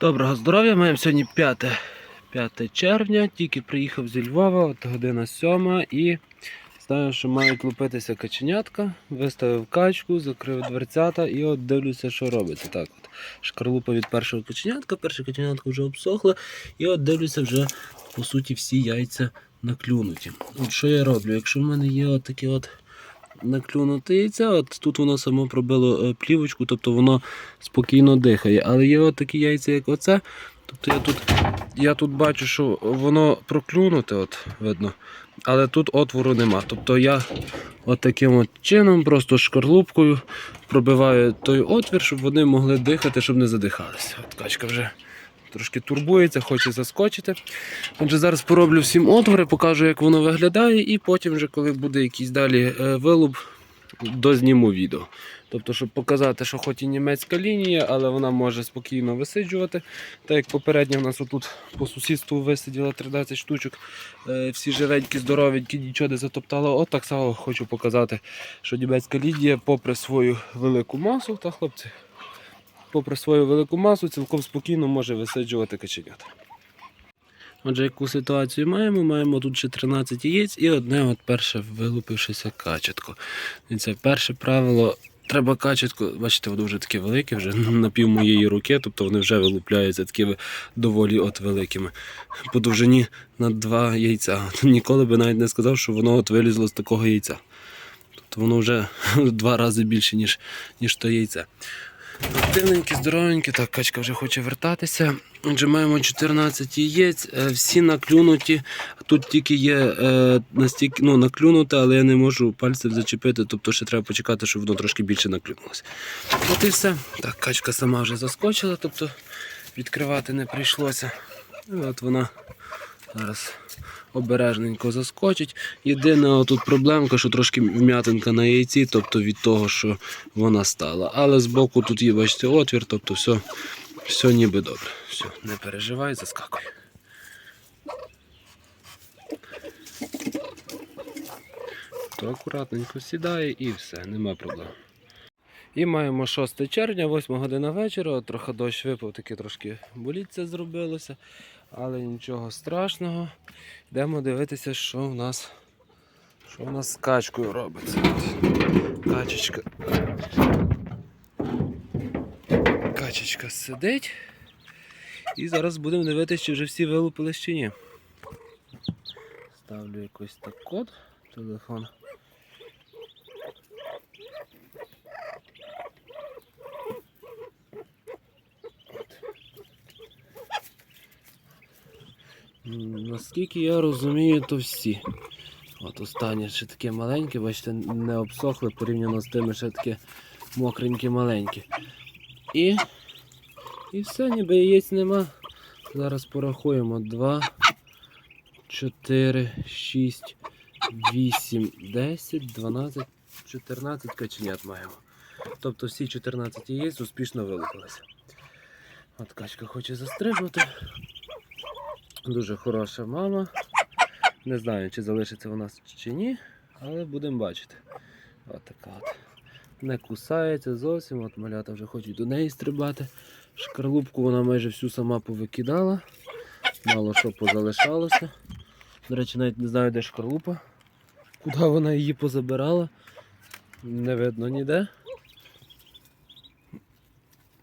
Доброго здоров'я, маємо сьогодні 5, 5 червня, тільки приїхав зі Львова, от година сьома і знаю, що мають лупитися каченятка, виставив качку, закрив дверцята і от дивлюся, що робиться. Так от, шкарлупа від першого каченятка, перше каченятко вже обсохло, і от дивлюся вже, по суті, всі яйця наклюнуті. От що я роблю? Якщо в мене є от такі от наклюнуте яйця, от тут воно само пробило е, плівочку, тобто воно спокійно дихає. Але є от такі яйця, як оце. Тобто я тут, я тут бачу, що воно проклюнуте, от видно, але тут отвору нема. Тобто я от таким от чином, просто шкарлупкою пробиваю той отвір, щоб вони могли дихати, щоб не задихалися. От качка вже трошки турбується, хоче заскочити. Отже, зараз пороблю всім отвори, покажу, як воно виглядає, і потім, вже, коли буде якийсь далі е, вилуп, дозніму відео. Тобто, щоб показати, що хоч і німецька лінія, але вона може спокійно висиджувати. Так як попередньо в нас отут по сусідству висиділо 13 штучок, е, всі живенькі, здоровенькі, нічого не затоптало. От так само хочу показати, що німецька лінія, попри свою велику масу, та хлопці, попри свою велику масу, цілком спокійно може висиджувати каченят. Отже, яку ситуацію маємо? Маємо тут ще 13 яєць і одне от перше вилупившеся качетко. І це перше правило. Треба качетку, бачите, воно вже таке велике, вже на пів моєї руки, тобто вони вже вилупляються такими доволі от великими. По довжині на два яйця. Ніколи би навіть не сказав, що воно от вилізло з такого яйця. Тобто воно вже в два рази більше, ніж, ніж то яйце. Активненькі, здоровенькі, так, качка вже хоче вертатися. Отже, маємо 14 яєць, е, всі наклюнуті. Тут тільки є е, настільки ну, наклюнуте, але я не можу пальцем зачепити, тобто ще треба почекати, щоб воно трошки більше наклюнулося. От і все. Так, качка сама вже заскочила, тобто відкривати не прийшлося. І от вона зараз обережненько заскочить. Єдина тут проблемка, що трошки вм'ятинка на яйці, тобто від того, що вона стала. Але збоку тут є, бачите, отвір, тобто все, все ніби добре. Все, не переживай, заскакуй. То акуратненько сідає і все, нема проблем. І маємо 6 червня, 8 година вечора. Трохи дощ випав, таки трошки боліться зробилося, але нічого страшного. Йдемо дивитися, що в нас, що в нас з качкою робиться. Качечка. Качечка сидить. І зараз будемо дивитися, чи вже всі вилупились чи ні. Ставлю якийсь так код, телефон. Наскільки я розумію, то всі. От останнє ще таке маленьке, бачите, не обсохле порівняно з тими ще таке мокренькі маленькі. І, і все, ніби яєць нема. Зараз порахуємо. 2, 4, 6, 8, 10, 12, 14 каченят маємо. Тобто всі 14 яєць успішно вилупилися. От качка хоче застрибнути. Дуже хороша мама. Не знаю, чи залишиться вона чи ні, але будемо бачити. От така от. Не кусається зовсім, от малята вже хочуть до неї стрибати. Шкарлупку вона майже всю сама повикидала. Мало що позалишалося. До речі, навіть не знаю, де шкарлупа. Куди вона її позабирала. Не видно ніде.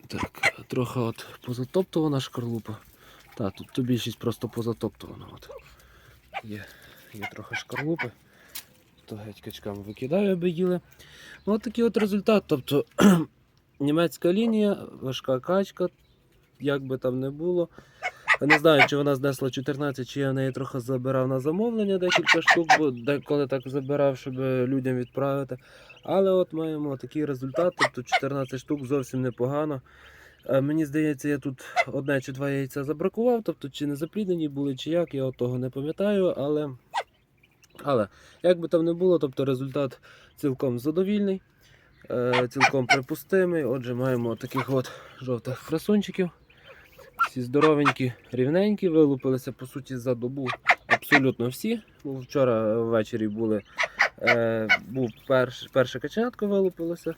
Так, трохи от позатоптувана шкарлупа. Так, тут, тут більшість просто позатоптувана. От. Є, є трохи шкарлупи. То геть качкам викидаю, аби їли. Ну, от такий от результат. Тобто німецька лінія, важка качка, як би там не було. Я не знаю, чи вона знесла 14, чи я в неї трохи забирав на замовлення декілька штук, бо деколи так забирав, щоб людям відправити. Але от маємо такий результат, тобто 14 штук зовсім непогано. Е, Мені здається, я тут одне чи два яйця забракував, тобто чи не запліднені були, чи як, я от того не пам'ятаю, але, але як би там не було, тобто результат цілком задовільний, е, цілком припустимий. Отже, маємо таких от жовтих красунчиків. Всі здоровенькі, рівненькі, вилупилися по суті за добу абсолютно всі. Вчора ввечері були, е, був перш, перше каченятко вилупилося.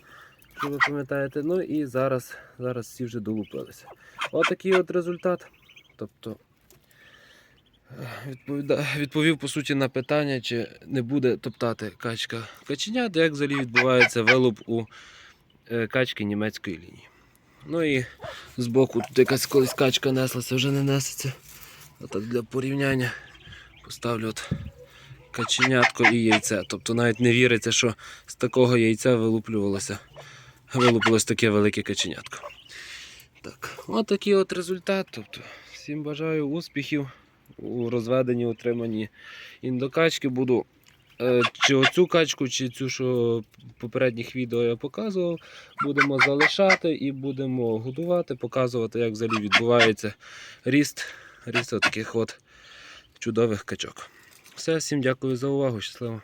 Що ви пам'ятаєте? Ну і зараз, зараз всі вже долупилися. Отакий от результат. Тобто відповів по суті на питання, чи не буде топтати качка каченят, як взагалі відбувається вилуп у е, качки німецької лінії. Ну і збоку тут якась колись качка неслася, вже не несеться. Отак для порівняння поставлю от каченятко і яйце. Тобто навіть не віриться, що з такого яйця вилуплювалося. Вилупилось таке велике каченятко. Так, от такий от результат. Тобто, всім бажаю успіхів у розведенні, утриманні індокачки. Буду е, чи оцю качку, чи цю, що попередніх відео я показував, будемо залишати і будемо годувати, показувати, як взагалі відбувається ріст, ріст таких от чудових качок. Все, всім дякую за увагу. Щасливо!